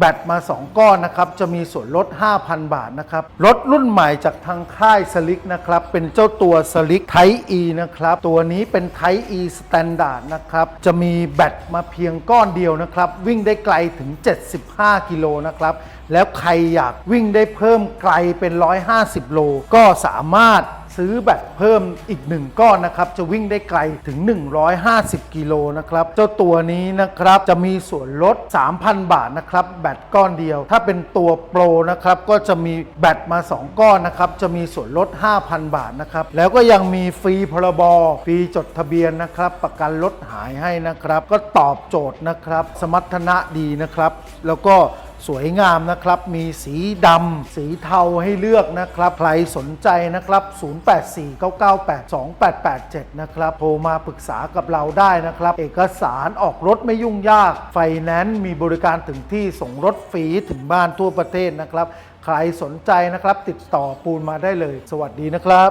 แบตมา 2 ก้อนนะครับ จะมีส่วนลด 5,000 บาทนะครับ รถรุ่นใหม่จากทางค่ายสลิกนะครับ เป็นเจ้าตัวสลิกไท E นะครับ ตัวนี้เป็นไท E Standard นะครับ จะมีแบตมาเพียงก้อนเดียวนะครับ วิ่งได้ไกลถึง 75 กิโลนะครับ แล้วใครอยากวิ่งได้เพิ่มไกลเป็น 150 โล ก็สามารถ ซื้อแบตเพิ่มอีก 1 ก้อนนะครับ จะวิ่งได้ไกลถึง 150 กิโลนะครับ เจ้าตัวนี้นะครับจะมีส่วนลด 3,000 บาทนะครับ แบตก้อนเดียว ถ้าเป็นตัวโปรนะครับก็จะมีแบตมา 2 ก้อนนะครับ จะมีส่วนลด 5,000 บาทนะครับ แล้วก็ยังมีฟรีพรบฟรีจดทะเบียนนะครับ ประกันรถหายให้นะครับ ก็ตอบโจทย์นะครับ สมรรถนะดีนะครับ แล้วก็ สวยงามนะครับ มีสีดำสีเทาให้เลือกนะครับ ใครสนใจนะครับ 0849982887 นะครับ โทรมาปรึกษากับเราได้นะครับ เอกสารออกรถไม่ยุ่งยาก ไฟแนนซ์มีบริการถึงที่ส่งรถฟรีถึงบ้านทั่วประเทศนะครับ ใครสนใจนะครับ ติดต่อปูนมาได้เลย สวัสดีนะครับ